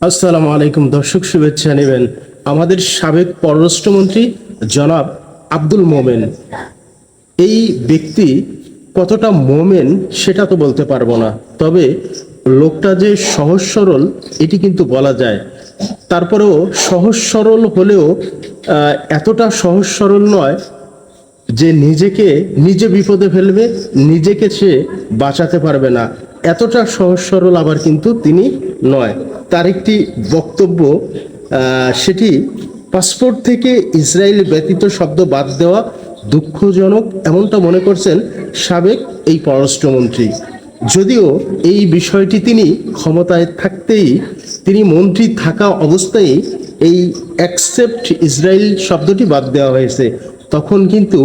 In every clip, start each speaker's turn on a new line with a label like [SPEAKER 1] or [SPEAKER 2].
[SPEAKER 1] আসসালামু আলাইকুম, দর্শক শুভেচ্ছা নেবেন আমাদের সাবেক পররাষ্ট্রমন্ত্রী জনাব আব্দুল মোমেন। এই ব্যক্তি কতটা মোমেন সেটা তো বলতে পারব না, তবে লোকটা যে সহজ সরল, এটি কিন্তু বলা যায়। তারপরেও সহজ সরল হলেও এতটা সহজ সরল নয় যে নিজেকে নিজে বিপদে ফেলবে, নিজেকে সে বাঁচাতে পারবে না। এতটা সহজ সরল আবার কিন্তু তিনি নয়। তার একটি বক্তব্য সেটি পাসপোর্ট থেকে ইসরায়েল ব্যতীত শব্দ বাদ দেওয়া দুঃখজনক এমনটা মনে করছেন সাবেক এই পররাষ্ট্রমন্ত্রী। যদিও এই বিষয়টি তিনি ক্ষমতায় থাকতেই, তিনি মন্ত্রী থাকা অবস্থায় এই অ্যাকসেপ্ট ইসরায়েল শব্দটি বাদ দেওয়া হয়েছে। তখন কিন্তু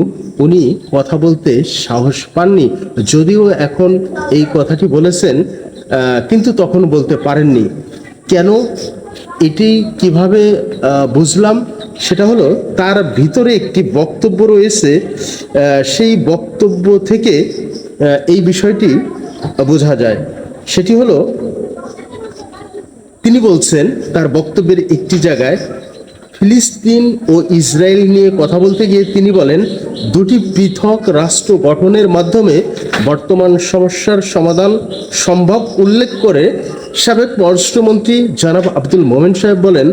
[SPEAKER 1] উনি কথা বলতে সাহস পাননি, যদিও এখন এই কথাটি বলেছেন কিন্তু তখন বলতে পারেননি। কেন এটি কীভাবে বুঝলাম? সেটা হলো, তার ভিতরে একটি বক্তব্য রয়েছে সেই বক্তব্য থেকে এই বিষয়টি বোঝা যায়। সেটি হলো, তিনি বলছেন, তার বক্তব্যের একটি জায়গায় ফিলিস্তিন ও ইসরায়েল নিয়ে কথা বলতে গিয়ে তিনি বলেন, দুটি পৃথক রাষ্ট্র গঠনের মাধ্যমে বর্তমান সমস্যার সমাধান সম্ভব উল্লেখ করে সাবেক পররাষ্ট্রমন্ত্রী জনাব আব্দুল মোমেন সাহেব বলেন,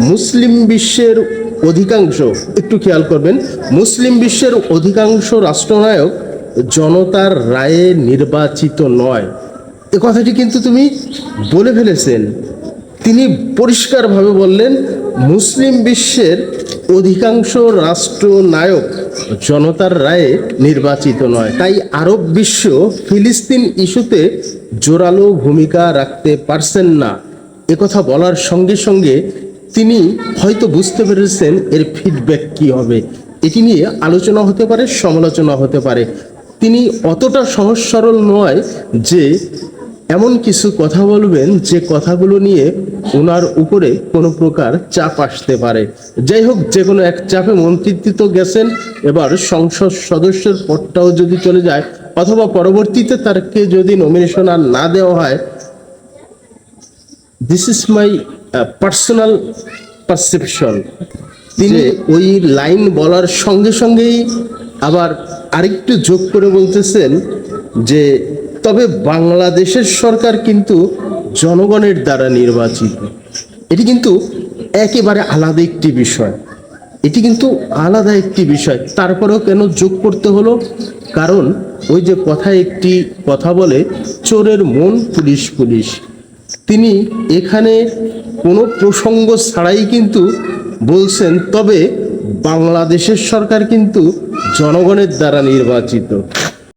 [SPEAKER 1] মুসলিম বিশ্বের অধিকাংশ, একটু খেয়াল করবেন, মুসলিম বিশ্বের অধিকাংশ রাষ্ট্রনায়ক জনতার রায়ে নির্বাচিত নয়। এ কথাটি কিন্তু তুমি বলে ফেলেছেন। তিনি পরিষ্কারভাবে বললেন মুসলিম বিশ্বের অধিকাংশ রাষ্ট্রনায়ক জনতার রায়ে নির্বাচিত নয়। তাই আরব বিশ্ব ফিলিস্তিন ইস্যুতে জোরালো ভূমিকা রাখতে পারছেন না। একথা বলার সঙ্গে সঙ্গে তিনি হয়তো বুঝতে পেরেছেন এর ফিডব্যাক কি হবে। এটি নিয়ে আলোচনা হতে পারে, সমালোচনা হতে পারে। তিনি অতটা সহজ সরল নয় যে এমন কিছু কথা বলবেন যে কথাগুলো নিয়ে ওনার উপরে কোনো প্রকার চাপ আসতে পারে। যাই হোক যে কোনো এক চাপে মন্ত্রিত্ব তো গেছেন এবার সংসদ সদস্যের পদটাও যদি চলে যায় অথবা পরবর্তীতে তারকে যদি নমিনেশন আর না দেওয়া হয় this is my personal perception তিনি ওই লাইন বলার সঙ্গে সঙ্গেই আবার আরেকটু যোগ করে বলতেছেন যে তবে বাংলাদেশের সরকার কিন্তু জনগণের দ্বারা নির্বাচিত। এটি কিন্তু একেবারে আলাদা একটি বিষয়। এটি কিন্তু আলাদা একটি বিষয়। তারপরেও কেন যোগ করতে হলো? কারণ ওই যে কথা একটি কথা বলে, চোরের মন পুলিশ পুলিশ। তিনি এখানে কোনো প্রসঙ্গ ছাড়াই কিন্তু বলছেন, তবে বাংলাদেশের সরকার কিন্তু জনগণের দ্বারা নির্বাচিত।